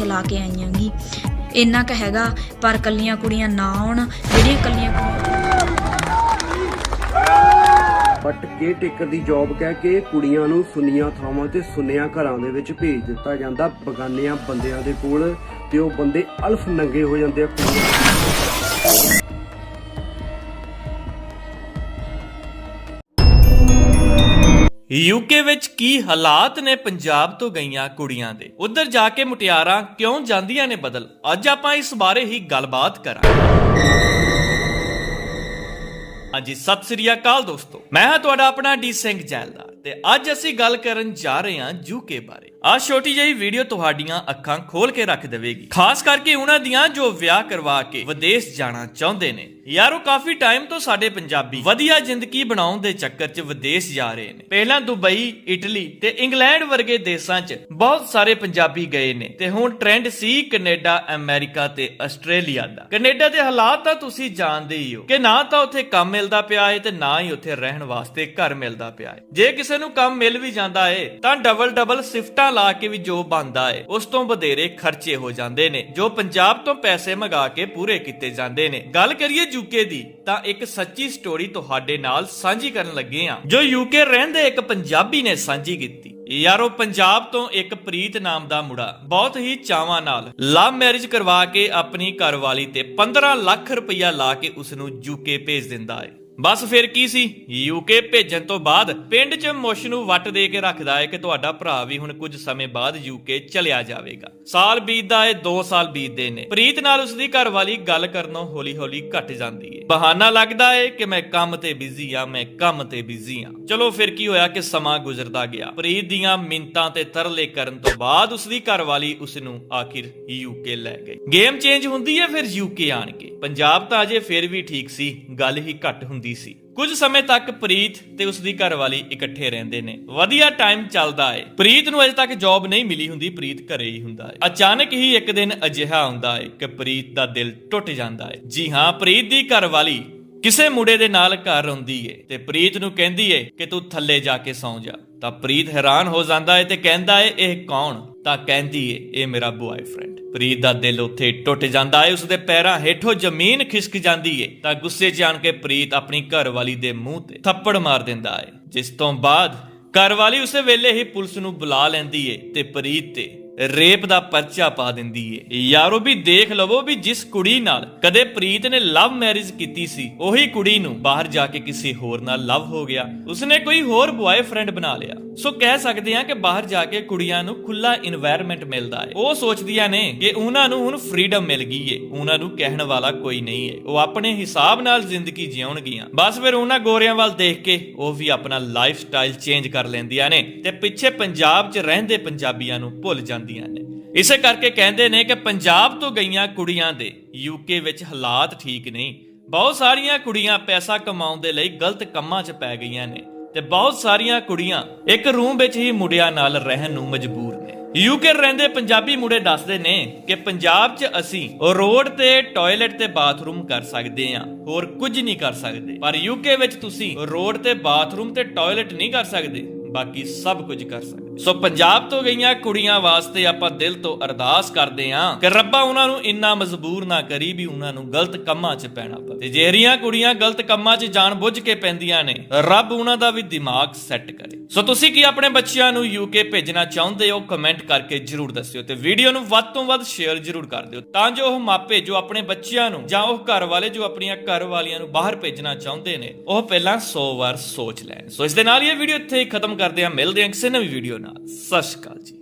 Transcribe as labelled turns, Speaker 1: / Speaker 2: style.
Speaker 1: ਹਿਲਾ ਕੇ ਆਈਆਂਗੀ। ਇੰਨਾ ਕ ਹੈਗਾ, ਪਰ ਕੱਲੀਆਂ ਕੁੜੀਆਂ ਨਾ ਆਉਣ, ਜਿਹੜੀਆਂ ਕੱਲੀਆਂ
Speaker 2: ਬਟ ਕੇ ਟੇਕਰ ਦੀ ਜੌਬ ਕਹਿ ਕੇ ਕੁੜੀਆਂ ਨੂੰ ਸੁਨੀਆਂ ਥਾਵਾਂ ਤੇ ਸੁੰਨਿਆਂ ਘਰਾਂ ਦੇ ਵਿੱਚ ਭੇਜ ਦਿੱਤਾ ਜਾਂਦਾ। ਬਗਾਨਿਆਂ ਬੰਦਿਆਂ ਦੇ ਕੋਲ ਤੇ ਉਹ ਬੰਦੇ ਅਲਫ ਨੰਗੇ ਹੋ ਜਾਂਦੇ ਆ
Speaker 3: ਯੂਕੇ ਵਿੱਚ ਕੀ ਹਾਲਾਤ ਨੇ ਪੰਜਾਬ ਤੋਂ ਗਈਆਂ ਕੁੜੀਆਂ ਦੇ? ਉੱਧਰ ਜਾ ਕੇ ਮੁਟਿਆਰਾਂ ਕਿਉਂ ਜਾਂਦੀਆਂ ਨੇ ਬਦਲ? ਅੱਜ ਆਪਾਂ ਇਸ ਬਾਰੇ ਹੀ ਗੱਲਬਾਤ ਕਰਾਂਗੇ। ਹਾਂਜੀ, ਸਤਿ ਸ੍ਰੀ ਅਕਾਲ ਦੋਸਤੋ। ਮੈਂ ਹਾਂ ਤੁਹਾਡਾ ਆਪਣਾ ਡੀ ਸਿੰਘ ਜੈਲਦਾਰ। ਤੇ ਅੱਜ ਅਸੀਂ ਗੱਲ ਕਰਨ ਜਾ ਰਹੇ ਹਾਂ ਯੂਕੇ ਬਾਰੇ। ਆਹ ਛੋਟੀ ਜਿਹੀ ਵੀਡੀਓ ਤੁਹਾਡੀਆਂ ਅੱਖਾਂ ਖੋਲ ਕੇ ਰੱਖ ਦੇਵੇਗੀ। ਖਾਸ ਕਰਕੇ ਉਹਨਾਂ ਦੀਆਂ ਜੋ ਵਿਆਹ ਕਰਵਾ ਕੇ ਵਿਦੇਸ਼ ਜਾਣਾ ਚਾਹੁੰਦੇ ਨੇ। ਯਾਰੋ ਕਾਫੀ ਟਾਈਮ ਤੋਂ ਸਾਡੇ ਪੰਜਾਬੀ ਵਧੀਆ ਜ਼ਿੰਦਗੀ ਬਣਾਉਣ ਦੇ ਚੱਕਰ 'ਚ ਵਿਦੇਸ਼ ਜਾ ਰਹੇ ਨੇ। ਪਹਿਲਾਂ ਦੁਬਈ, ਇਟਲੀ ਤੇ ਇੰਗਲੈਂਡ ਵਰਗੇ ਦੇਸ਼ਾਂ 'ਚ ਬਹੁਤ ਸਾਰੇ ਪੰਜਾਬੀ ਗਏ ਨੇ ਤੇ ਹੁਣ ਟ੍ਰੈਂਡ ਸੀ ਕੈਨੇਡਾ, ਅਮਰੀਕਾ ਤੇ ਆਸਟ੍ਰੇਲੀਆ ਦਾ। ਕੈਨੇਡਾ ਦੇ ਹਾਲਾਤ ਤਾਂ ਤੁਸੀਂ ਜਾਣਦੇ ਹੀ ਹੋ ਕਿ ਨਾ ਤਾਂ ਉੱਥੇ ਕੰਮ ਮਿਲਦਾ ਪਿਆ ਹੈ ਤੇ ਨਾ ਹੀ ਉੱਥੇ ਰਹਿਣ ਵਾਸਤੇ ਘਰ ਮਿਲਦਾ ਪਿਆ ਹੈ ਜੇ ਕਿਸੇ ਨੂੰ ਕੰਮ ਮਿਲ ਵੀ ਜਾਂਦਾ ਏ, ਤਾਂ ਡਬਲ ਡਬਲ ਸ਼ਿਫਟਾਂ ਲਾ ਕੇ ਵੀ ਜੋ ਬੰਦਾ ਏ, ਉਸ ਤੋਂ ਵਧੇਰੇ ਖਰਚੇ ਹੋ ਜਾਂਦੇ ਨੇ, ਜੋ ਪੰਜਾਬ ਤੋਂ ਪੈਸੇ ਮੰਗਾ ਕੇ ਪੂਰੇ ਕੀਤੇ ਜਾਂਦੇ ਨੇ। ਗੱਲ ਕਰੀਏ ਯੂਕੇ ਦੀ, ਤਾਂ ਇੱਕ ਸੱਚੀ ਸਟੋਰੀ ਤੁਹਾਡੇ ਨਾਲ ਸਾਂਝੀ ਕਰਨ ਲੱਗੇ ਆ ਜੋ ਯੂਕੇ ਰਹਿੰਦੇ ਇੱਕ ਪੰਜਾਬੀ ਨੇ ਸਾਂਝੀ ਕੀਤੀ। ਯਾਰੋ, ਪੰਜਾਬ ਤੋਂ ਇੱਕ ਪ੍ਰੀਤ ਨਾਮ ਦਾ ਮੁੰਡਾ, ਬਹੁਤ ਹੀ ਚਾਵਾਂ ਨਾਲ ਲਵ ਮੈਰਿਜ ਕਰਵਾ ਕੇ ਆਪਣੀ ਘਰਵਾਲੀ ਤੇ 15 ਲੱਖ ਰੁਪਇਆ ਲਾ ਕੇ ਉਸ ਨੂੰ ਯੂਕੇ ਭੇਜ ਦਿੰਦਾ ਹੈ ਬਸ ਫਿਰ ਕੀ ਸੀ? ਯੂਕੇ ਭੇਜਣ ਤੋਂ ਬਾਅਦ ਪਿੰਡ 'ਚ ਮੁਸ਼ ਨੂੰ ਵੱਟ ਦੇ ਕੇ ਰੱਖਦਾ ਹੈ ਕਿ ਤੁਹਾਡਾ ਭਰਾ ਵੀ ਹੁਣ ਕੁਝ ਸਮੇਂ ਬਾਅਦ ਯੂਕੇ ਚਲਿਆ ਜਾਵੇਗਾ। ਸਾਲ ਬੀਤਦਾ ਏ 2 ਸਾਲ ਬੀਤਦੇ ਨੇ। ਪ੍ਰੀਤ ਨਾਲ ਉਸਦੀ ਘਰਵਾਲੀ ਗੱਲ ਕਰਨੋਂ ਹੌਲੀ-ਹੌਲੀ ਘਟ ਜਾਂਦੀ ਏ ਬਹਾਨਾ ਲੱਗਦਾ ਏ ਕਿ ਮੈਂ ਕੰਮ ਤੇ ਬਿਜ਼ੀ ਆ ਮੈਂ ਕੰਮ ਤੇ ਬਿਜ਼ੀ ਆ ਚਲੋ ਫਿਰ ਕੀ ਹੋਇਆ ਕਿ ਸਮਾਂ ਗੁਜ਼ਰਦਾ ਗਿਆ। ਪ੍ਰੀਤ ਦੀਆਂ ਮਿੰਤਾਂ ਤੇ ਤਰਲੇ ਕਰਨ ਤੋਂ ਬਾਅਦ ਉਸਦੀ ਘਰਵਾਲੀ ਉਸ ਨੂੰ ਆਖਿਰ ਯੂਕੇ ਲੈ ਗਈ। ਗੇਮ ਚੇਂਜ ਹੁੰਦੀ ਏ ਫਿਰ ਯੂਕੇ ਆਣ ਕੇ ਪੰਜਾਬ ਤਾਂ ਅਜੇ ਫਿਰ ਵੀ ਠੀਕ ਸੀ, ਗੱਲ ਹੀ ਘੱਟ ਹੁੰਦੀ ਸੀ। ਕੁਝ ਸਮੇਂ ਤੱਕ ਪ੍ਰੀਤ ਤੇ ਉਸ ਦੀ ਘਰਵਾਲੀ ਇਕੱਠੇ ਰਹਿੰਦੇ ਨੇ। ਵਧੀਆ ਟਾਈਮ ਚੱਲਦਾ ਏ। ਪ੍ਰੀਤ ਨੂੰ ਅਜੇ ਤੱਕ ਜੌਬ ਨਹੀਂ ਮਿਲੀ ਹੁੰਦੀ, ਪ੍ਰੀਤ ਘਰੇ ਹੀ ਹੁੰਦਾ ਏ। ਅਚਾਨਕ ਹੀ ਇੱਕ ਦਿਨ ਅਜਿਹਾ ਹੁੰਦਾ ਏ ਕਿ ਪ੍ਰੀਤ ਦਾ ਦਿਲ ਟੁੱਟ ਜਾਂਦਾ ਏ। ਜੀ ਹਾਂ, ਪ੍ਰੀਤ ਦੀ ਘਰਵਾਲੀ ਕਿਸੇ ਮੁੰਡੇ ਦੇ ਨਾਲ ਘਰ ਆਉਂਦੀ ਏ ਤੇ ਪ੍ਰੀਤ ਨੂੰ ਕਹਿੰਦੀ ਏ ਕਿ ਤੂੰ ਥੱਲੇ ਜਾ ਕੇ ਸੌਂ ਜਾ। ਤਾਂ ਪ੍ਰੀਤ ਹੈਰਾਨ ਹੋ ਜਾਂਦਾ ਏ ਤੇ ਕਹਿੰਦਾ ਏ, ਇਹ ਕੌਣ? ਤਾਂ ਕਹਿੰਦੀ ਏ, ਇਹ ਮੇਰਾ ਬੁਆਏਫ੍ਰੈਂਡ ਪ੍ਰੀਤ ਦਾ ਦਿਲ ਉੱਥੇ ਟੁੱਟ ਜਾਂਦਾ ਏ ਉਸਦੇ ਪੈਰਾਂ ਹੇਠੋਂ ਜ਼ਮੀਨ ਖਿਸਕ ਜਾਂਦੀ ਏ। ਤਾਂ ਗੁੱਸੇ 'ਚ ਆਣ ਕੇ ਪ੍ਰੀਤ ਆਪਣੀ ਘਰਵਾਲੀ ਦੇ ਮੂੰਹ ਤੇ ਥੱਪੜ ਮਾਰ ਦਿੰਦਾ ਏ ਜਿਸ ਤੋਂ ਬਾਅਦ ਘਰਵਾਲੀ ਉਸੇ ਵੇਲੇ ਹੀ ਪੁਲਿਸ ਨੂੰ ਬੁਲਾ ਲੈਂਦੀ ਏ ਤੇ ਪ੍ਰੀਤ ਤੇ ਰੇਪ ਦਾ ਪਰਚਾ ਪਾ ਦਿੰਦੀ ਏ। ਯਾਰੋ, ਵੀ ਦੇਖ ਲਵੋ ਵੀ ਜਿਸ ਕੁੜੀ ਨਾਲ ਕਦੇ ਪ੍ਰੀਤ ਨੇ ਲਵ ਮੈਰਿਜ ਕੀਤੀ ਸੀ, ਉਹੀ ਕੁੜੀ ਨੂੰ ਬਾਹਰ ਜਾ ਕੇ ਕਿਸੇ ਹੋਰ ਨਾਲ ਲਵ ਹੋ ਗਿਆ। ਉਸਨੇ ਕੋਈ ਹੋਰ ਬॉयਫ੍ਰੈਂਡ ਬਣਾ ਲਿਆ। ਸੋ ਕਹਿ ਸਕਦੇ ਹਾਂ ਕਿ ਬਾਹਰ ਜਾ ਕੇ ਕੁੜੀਆਂ ਨੂੰ ਖੁੱਲਾ এনवायरमेंट ਮਿਲਦਾ ਹੈ ਉਹ ਸੋਚਦੀਆਂ ਨੇ ਕਿ ਉਹਨਾਂ ਨੂੰ ਹੁਣ ਫ੍ਰੀडम ਮਿਲ ਗਈ ਏ। ਉਹਨਾਂ ਨੂੰ ਕਹਿਣ ਵਾਲਾ ਕੋਈ ਨਹੀਂ ਏ। ਉਹ ਆਪਣੇ ਹਿਸਾਬ ਨਾਲ ਜ਼ਿੰਦਗੀ ਜਿਉਣਗੀਆਂ। ਬਸ ਫਿਰ ਉਹਨਾਂ ਗੋਰਿਆਂ ਵੱਲ ਦੇਖ ਕੇ ਉਹ ਵੀ ਆਪਣਾ ਲਾਈਫ ਸਟਾਈਲ ਚੇਂਜ ਕਰ ਲੈਂਦੀਆਂ ਨੇ ਤੇ ਪਿੱਛੇ ਪੰਜਾਬ 'ਚ ਰਹਿੰਦੇ ਪੰਜਾਬੀਆਂ ਨੂੰ ਭੁੱਲ ਜਾਂਦੇ ਜਾਂਦੀਆਂ ਨੇ। ਇਸੇ ਕਰਕੇ ਕਹਿੰਦੇ ਨੇ ਕਿ ਪੰਜਾਬ ਤੋਂ ਗਈਆਂ ਕੁੜੀਆਂ ਦੇ ਯੂਕੇ ਵਿੱਚ ਹਾਲਾਤ ਠੀਕ ਨਹੀਂ। ਬਹੁਤ ਸਾਰੀਆਂ ਕੁੜੀਆਂ ਪੈਸਾ ਕਮਾਉਣ ਦੇ ਲਈ ਗਲਤ ਕੰਮਾਂ 'ਚ ਪੈ ਗਈਆਂ ਨੇ ਤੇ ਬਹੁਤ ਸਾਰੀਆਂ ਕੁੜੀਆਂ ਇੱਕ ਰੂਮ ਵਿੱਚ ਹੀ ਮੁੰਡਿਆਂ ਨਾਲ ਰਹਿਣ ਨੂੰ ਮਜਬੂਰ ਨੇ। ਯੂਕੇ ਰਹਿੰਦੇ ਪੰਜਾਬੀ ਮੁੰਡੇ ਦੱਸਦੇ ਨੇ ਕਿ ਪੰਜਾਬ 'ਚ ਅਸੀਂ ਰੋਡ ਤੇ, ਟਾਇਲਟ ਤੇ ਬਾਥਰੂਮ ਕਰ ਸਕਦੇ ਹਾਂ। ਹੋਰ ਕੁਝ ਨਹੀਂ ਕਰ ਸਕਦੇ। ਪਰ ਯੂਕੇ ਵਿੱਚ ਤੁਸੀਂ ਰੋਡ ਤੇ, ਬਾਥਰੂਮ ਤੇ, ਟਾਇਲਟ ਨਹੀਂ ਕਰ ਸਕਦੇ। ਬਾਕੀ ਸਭ ਕੁਝ ਕਰ ਸਕਦੇ। ਸੋ ਪੰਜਾਬ ਤੋਂ ਗਈਆਂ ਕੁੜੀਆਂ ਵਾਸਤੇ ਆਪਾਂ ਦਿਲ ਤੋਂ ਅਰਦਾਸ ਕਰਦੇ ਆਂ ਕਿ ਰੱਬਾ ਉਹਨਾਂ ਨੂੰ ਇੰਨਾ ਮਜਬੂਰ ਨਾ ਕਰੀ ਵੀ ਉਹਨਾਂ ਨੂੰ ਗਲਤ ਕੰਮਾਂ 'ਚ ਪੈਣਾ ਪਵੇ। ਤੇ ਜਿਹੜੀਆਂ ਕੁੜੀਆਂ ਗਲਤ ਕੰਮਾਂ 'ਚ ਜਾਣ ਬੁੱਝ ਕੇ ਪੈਂਦੀਆਂ ਨੇ, ਰੱਬ ਉਹਨਾਂ ਦਾ ਵੀ ਦਿਮਾਗ ਸੈੱਟ ਕਰੇ। ਸੋ ਤੁਸੀਂ ਕੀ ਆਪਣੇ ਬੱਚਿਆਂ ਨੂੰ ਯੂਕੇ ਭੇਜਣਾ ਚਾਹੁੰਦੇ ਹੋ, ਕਮੈਂਟ ਕਰਕੇ ਜਰੂਰ ਦੱਸਿਓ ਤੇ ਵੀਡੀਓ ਨੂੰ ਵੱਧ ਤੋਂ ਵੱਧ ਸ਼ੇਅਰ ਜਰੂਰ ਕਰ ਦਿਓ ਤਾਂ ਜੋ ਉਹ ਮਾਪੇ ਜੋ ਆਪਣੇ ਬੱਚਿਆਂ ਨੂੰ ਜਾਂ ਉਹ ਘਰ ਵਾਲੇ ਜੋ ਆਪਣੀਆਂ ਘਰ ਵਾਲੀਆਂ ਨੂੰ ਬਾਹਰ ਭੇਜਣਾ ਚਾਹੁੰਦੇ ਨੇ, ਉਹ ਪਹਿਲਾਂ 100 ਵਾਰ ਸੋਚ ਲੈਣ। ਸੋ ਇਸ ਦੇ ਨਾਲ ਹੀ ਇਹ ਵੀਡੀਓ ਇੱਥੇ ਹੀ ਖਤਮ ਕਰਦੇ ਹਾਂ ਮਿਲਦੇ ਹਾਂ ਕਿਸੇ ਨਵੀਂ ਵੀਡੀਓ ਨਾਲ ਸਤਿ ਸ਼੍ਰੀ ਅਕਾਲ ਜੀ